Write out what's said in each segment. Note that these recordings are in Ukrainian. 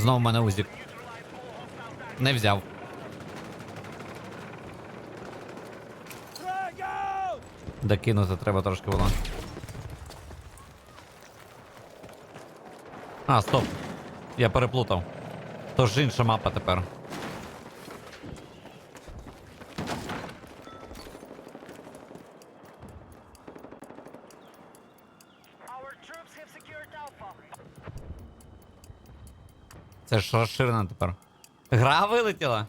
Знову в мене узік. Не взяв. Докинути треба трошки воно. А, стоп. Я переплутав. То ж інша мапа тепер. Це ж розширена тепер. Гра вилетіла.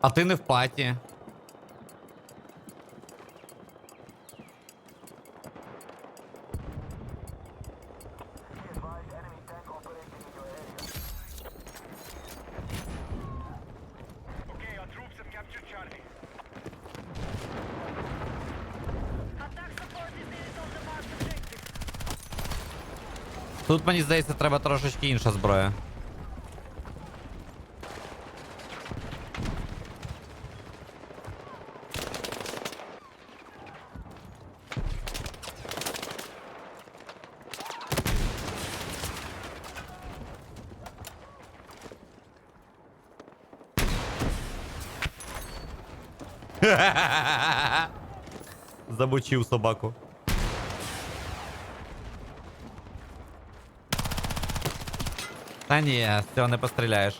А ти не в паті. Тут мені здається, треба трошечки інша зброя. Замочив собаку. Та ні, з цього не постріляєш.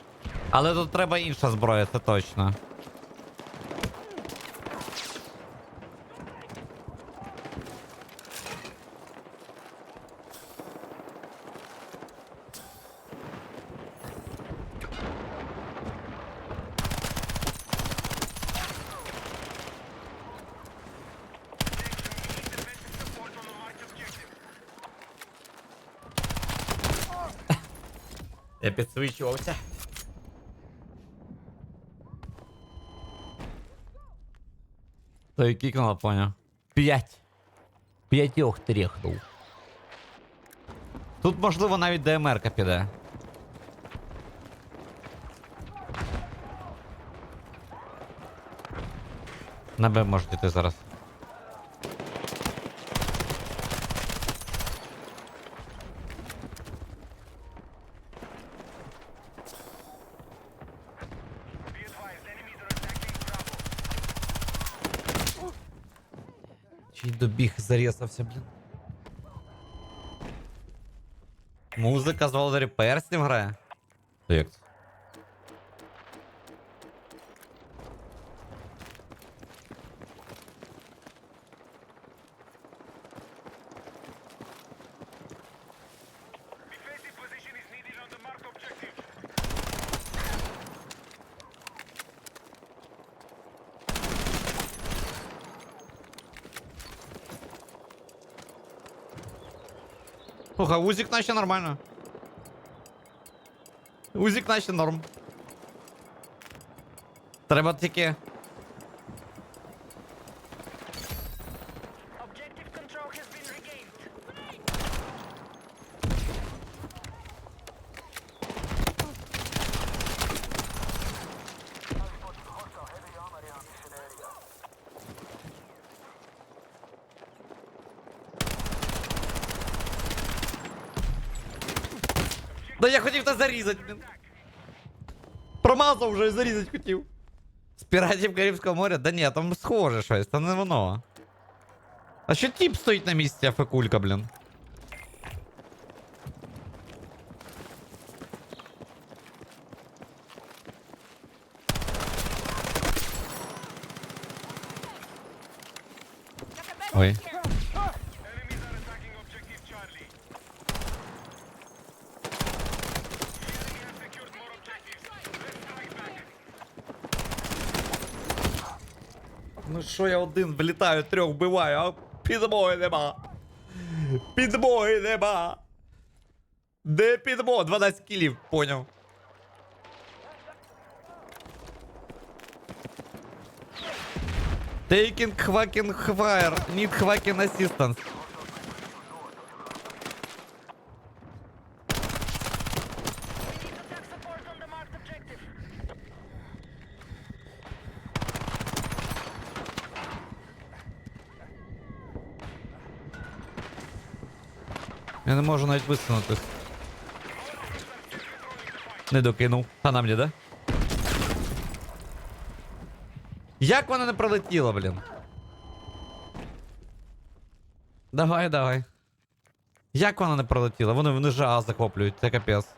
Але тут треба інша зброя, це точно. Підсвічувався. То і кікнула, поняв. П'ять. П'ятьох тріхнув. Тут, можливо, навіть ДМР-ка піде. На Б можете йти зараз. Добіг зарісався, блін. Музика з Володарі Перснів грає. Як це? Слухай, УЗИК наче нормально. УЗИК наче норм. Треба тільки. я хотів та зарізати, блін. Промазав вже і зарізати хотів. З піратів Карибського моря? Да ні, там схоже щось, там не воно. А що тіп стоїть на місці, а фекулька, блін? Ну що я один влітаю, трьох вбиваю, а підмоги нема. Підмоги нема. Де підмога? 12 кілів, поняв. Taking fucking fire. Need fucking assistance. Не можу навіть висунути. Не докинув. А на мені, да? Як вона не пролетіла, блін? Давай, давай. Як вона не пролетіла? Вони, вони ж А захоплюють, це капець.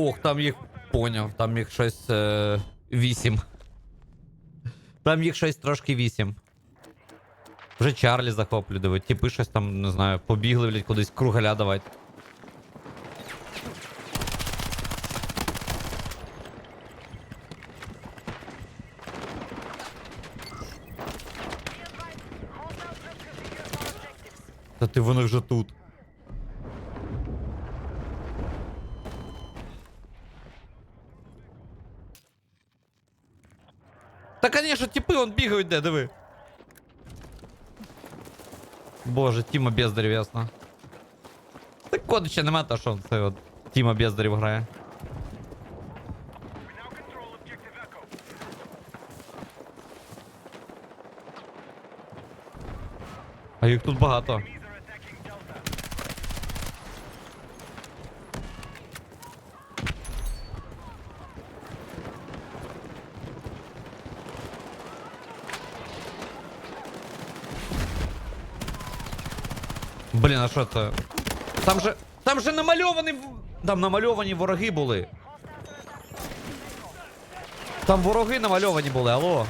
Ох, там їх поняв, там їх щось е, вісім. Там їх щось трошки вісім. Вже Чарлі захоплює, диви, типи щось там, не знаю, побігли, блядь, кудись кругаля давати. Та ти вони вже тут. Та конечно, типи он бігають де, диви. Боже, Тіма Бездарів, ясно. Так коду ще нема, та що це от Тіма Бездарів грає. А їх тут багато. Блін, а що це? Там же. Там же намальовані. Там намальовані вороги були. Там вороги намальовані були, алло.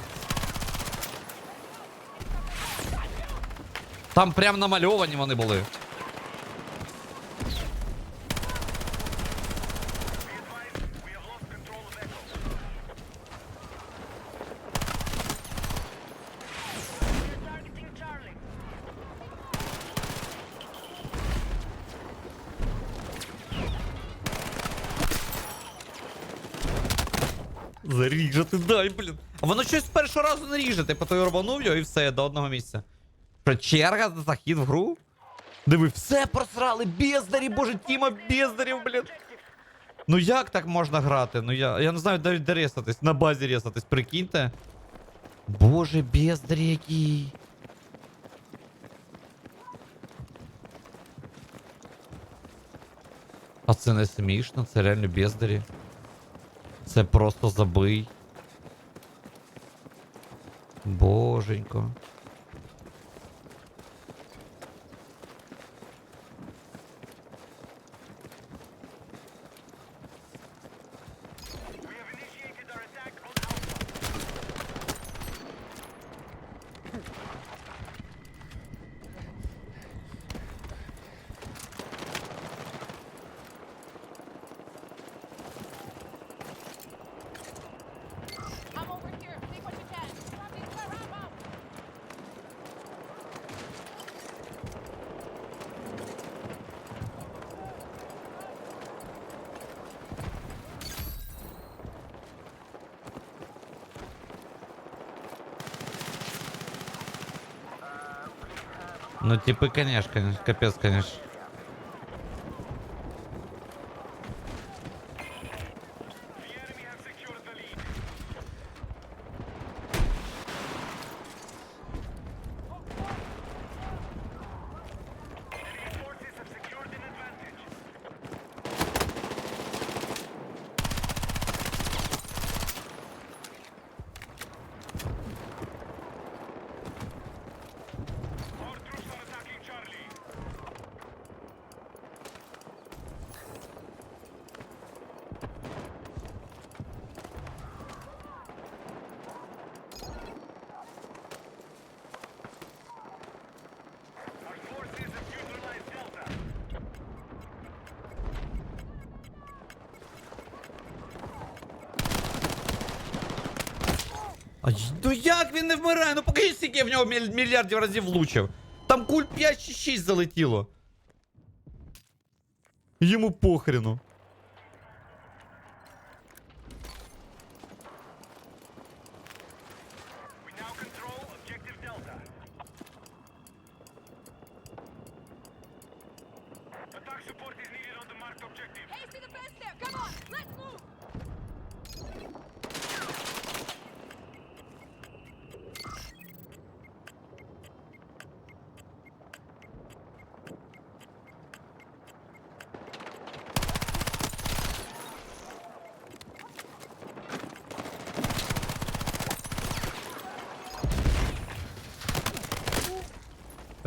Там прям намальовані вони були. Заріжати, дай, блін. А воно щось з першого разу не ріже, ти потім рванув його і все, до одного місця. Що, черга за захід в гру? Диви, все просрали, бездарі, боже, Тіма бездарів, блін. Ну як так можна грати? Ну я, я не знаю, де, де ресатись, на базі ресатись, прикиньте. Боже, бездарі які. А це не смішно, це реально бездарі. Це просто забий. Боженько. Ну, типы, конечно, капец, конечно. А ну як він не вмирає? Ну покажіть, скільки я в нього міль- мільярдів разів влучив. Там куль 5 чи 6 залетіло. Йому похрену.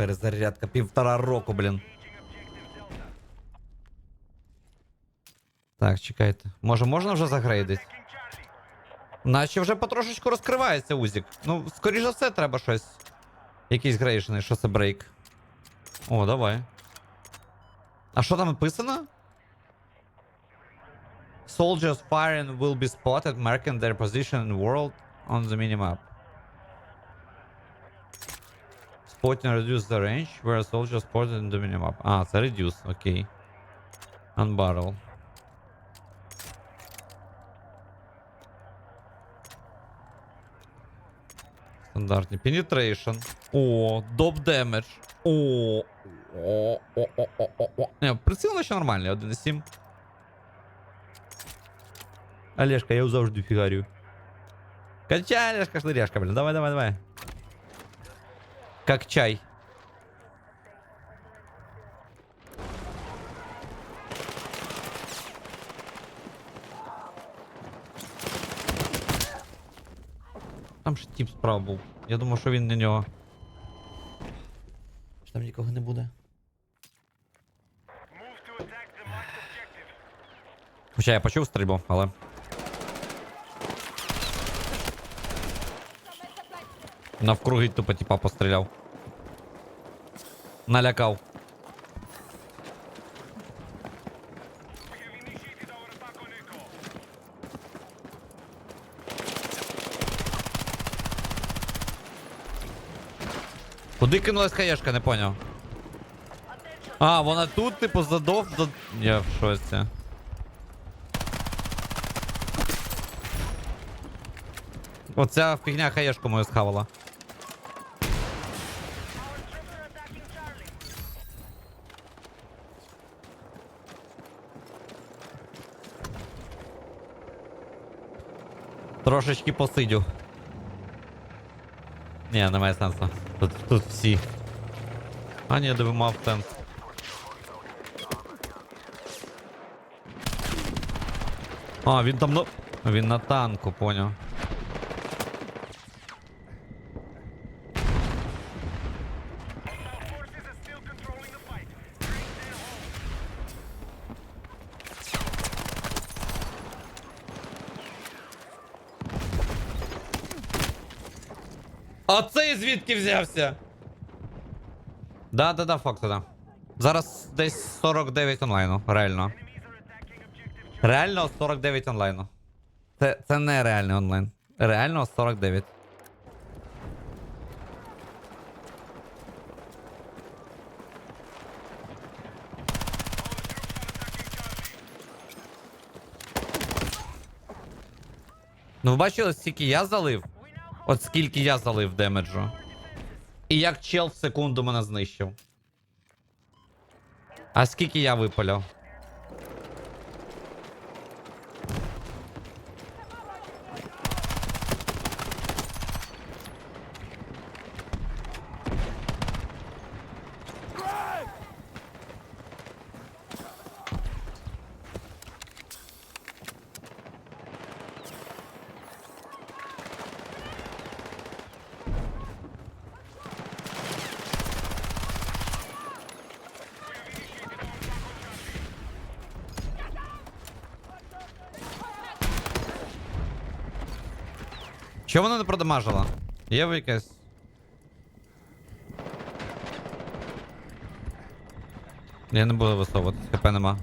Перезарядка півтора року, блін. Так, чекайте. Може, можна вже загрейдити? Наче вже потрошечку розкривається узік. Ну, скоріш за все, треба щось. Якийсь грейшний, що це брейк. О, давай. А що там написано? Soldiers firing will be spotted, marking their position in world on the minimap. Spotting reduce the range where soldiers spotted in the minimap. А, це reduce, окей. Unbarrel. Стандартні. Penetration. О, доп damage. О. О, о, о, о, о, о. Не, приціл ще нормальний, 1,7. Олежка, я завжди фігарю. Качай, Олежка, шныряшка, блин. Давай, давай, давай. Как чай. Там ще тип справа був. Я думав, що він на нього. Там нікого не буде. Хоча я почув стрільбу, але. Навкруги тупо типа постріляв. Налякав. Куди кинулась хаєшка, не поняв. А, вона тут, типу, задов до. Я в шоці. Оця фігня хаєшку мою схавала. Трошечки посидю. Ні, немає сенсу. Тут, тут всі. А ні, де мав сенс. А, він там на. Він на танку, поняв. Звідки взявся? Да, да, да, факт, да. Зараз десь 49 онлайну, реально. Реально 49 онлайну. Це, це не реальний онлайн. Реально 49. Ну, ви бачили, скільки я залив? От скільки я залив демеджу. І як чел в секунду мене знищив. А скільки я випаляв? Вона? Є ви якась. Я не буду висовувати, хп нема.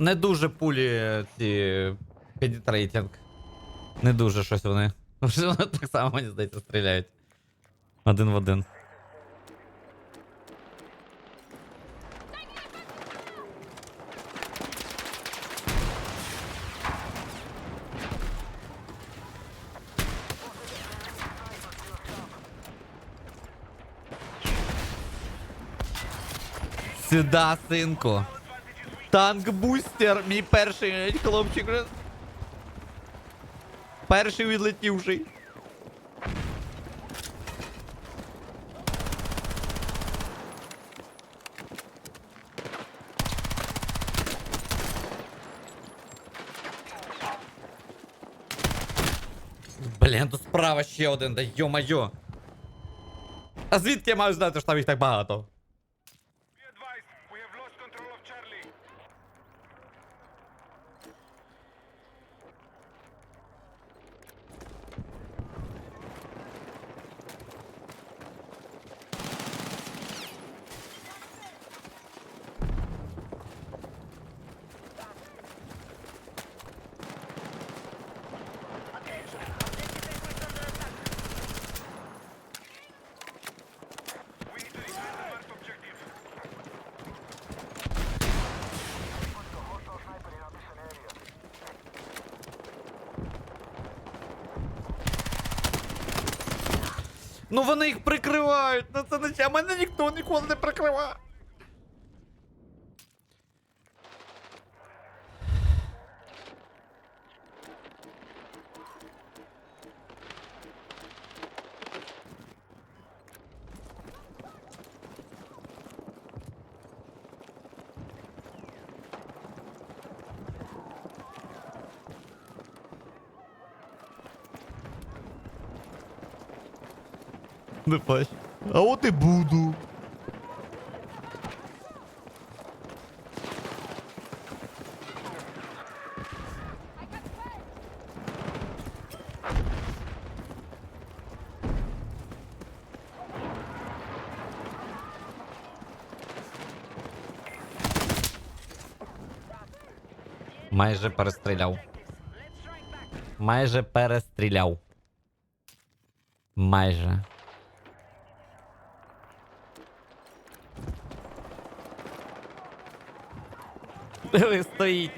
Не дуже пулі е, ці пенітрейтінг. Не дуже щось вони. Вже вони так само, мені здається, стріляють. Один в один. Сюда, синку. Танк-бустер, мій перший хлопчик. Перший відлетівший. Блін, тут справа ще один, да йо-майо. А звідки я маю знати, що там їх так багато? Ну вони їх прикривають, ну це не а мене ніхто ніколи не прикриває. Не плач. А от і буду. Майже перестріляв. Майже перестріляв. Майже. стоїть.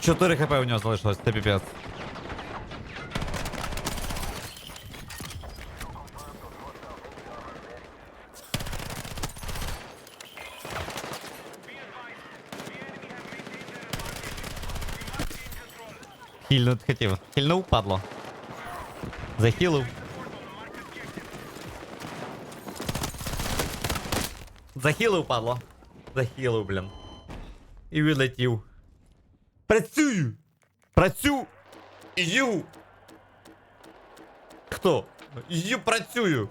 4 хп у нього залишилось, це піпець. Хільнуть хотів. Хільнув, падло. Захилив. Захилив, падло. Захилив, блін. І відлетів. Працюю! Працю! Ю! Хто? Ю працюю!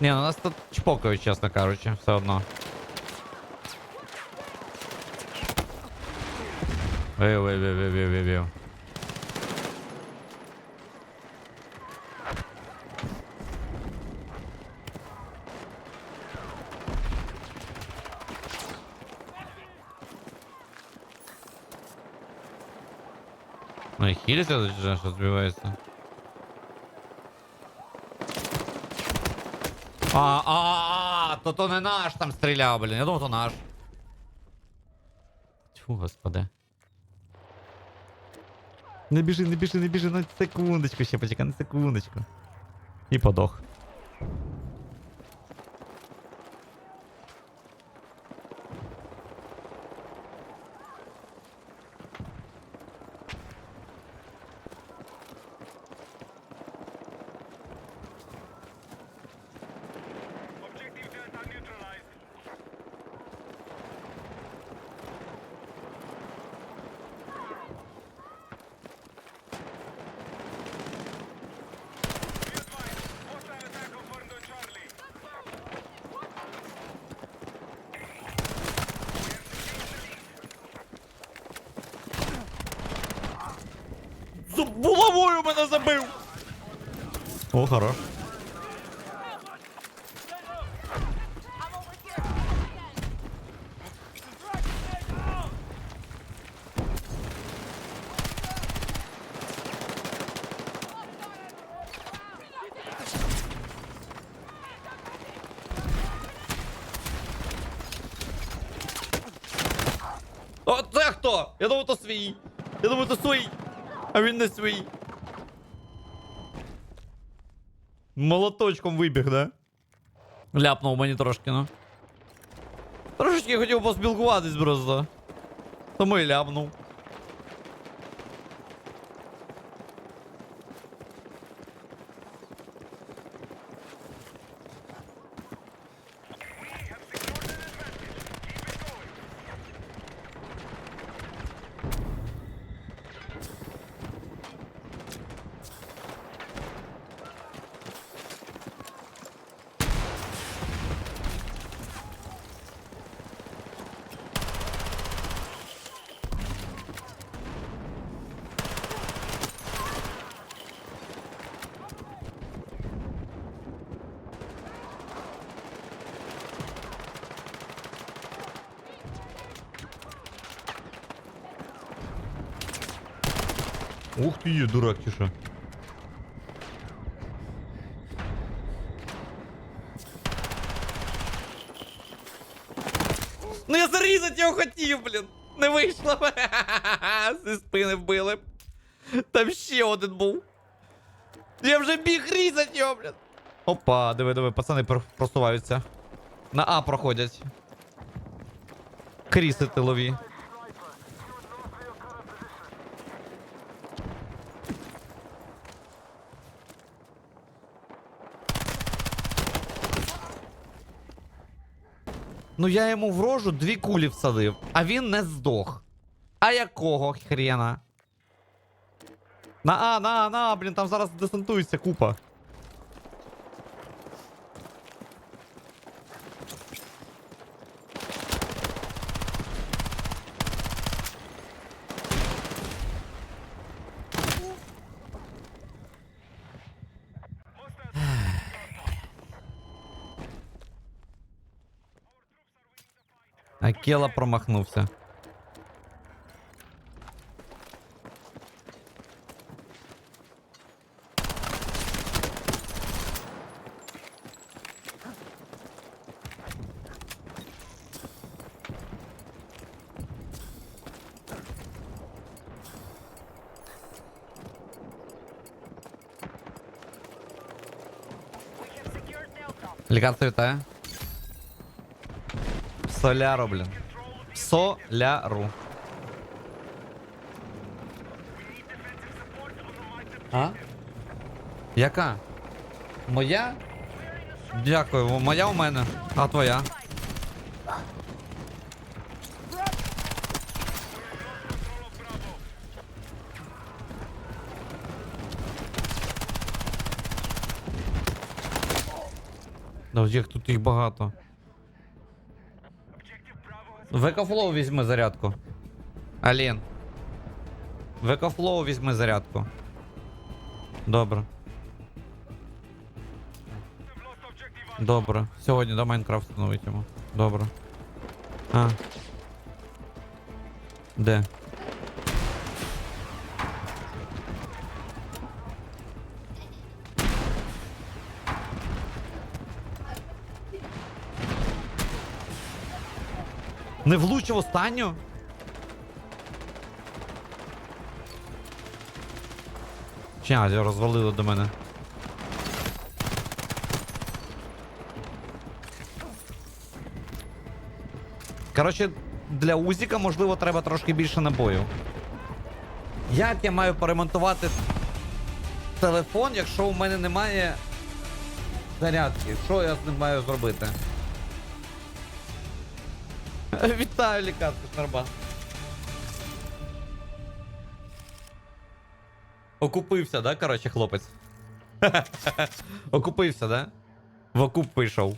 Ні, ну нас тут чпокають, чесно кажучи, все одно. Вив, вив, вив, вив, вив, вив, вив. Ну же разбивается? А-а-а-а-а! то то не наш там стріляв, блін. Я думав, то наш. Тьфу, господи. Не біжи, не біжи, не біжи, на секундочку ще на секундочку. І подох. Головою мене забив! О, хорош. О, це хто? Я думав, то свій. Я думав, то свій. А він не свій. Молоточком вибіг, да? Ляпнув мені трошки, ну. Трошечки хотів поспілкуватись просто. Тому і ляпнув. Ух ти, дурак, що? Ну я зарізати його хотів, блін. Не вийшло. Зі спини вбили. Там ще один був. Я вже біг різати його, блін. Опа, диви, диви, пацани просуваються. На А проходять. Кріси тилові. Ну я йому в рожу дві кулі всадив, а він не здох. А якого хрена? На А, на на блін, там зараз десантується купа. Акела промахнувся. Лікарство вітає. Соляру, блін. Соляру. А? Яка? Моя? Дякую, моя у мене. А твоя? Да, їх тут їх багато. В екофлоу візьми зарядку. Алін. В екофлоу візьми зарядку. Добре. Добре. Сьогодні до Майнкрафту встановить. Добре. А. Де? Не влучив останню? Чи розвалило до мене. Коротше, для Узіка, можливо, треба трошки більше набою. Як я маю поремонтувати телефон, якщо у мене немає зарядки? Що я з ним маю зробити? Вітаю, лікарку, Шарба. Окупився, да, короче, хлопець? Окупився, да? В окуп пішов.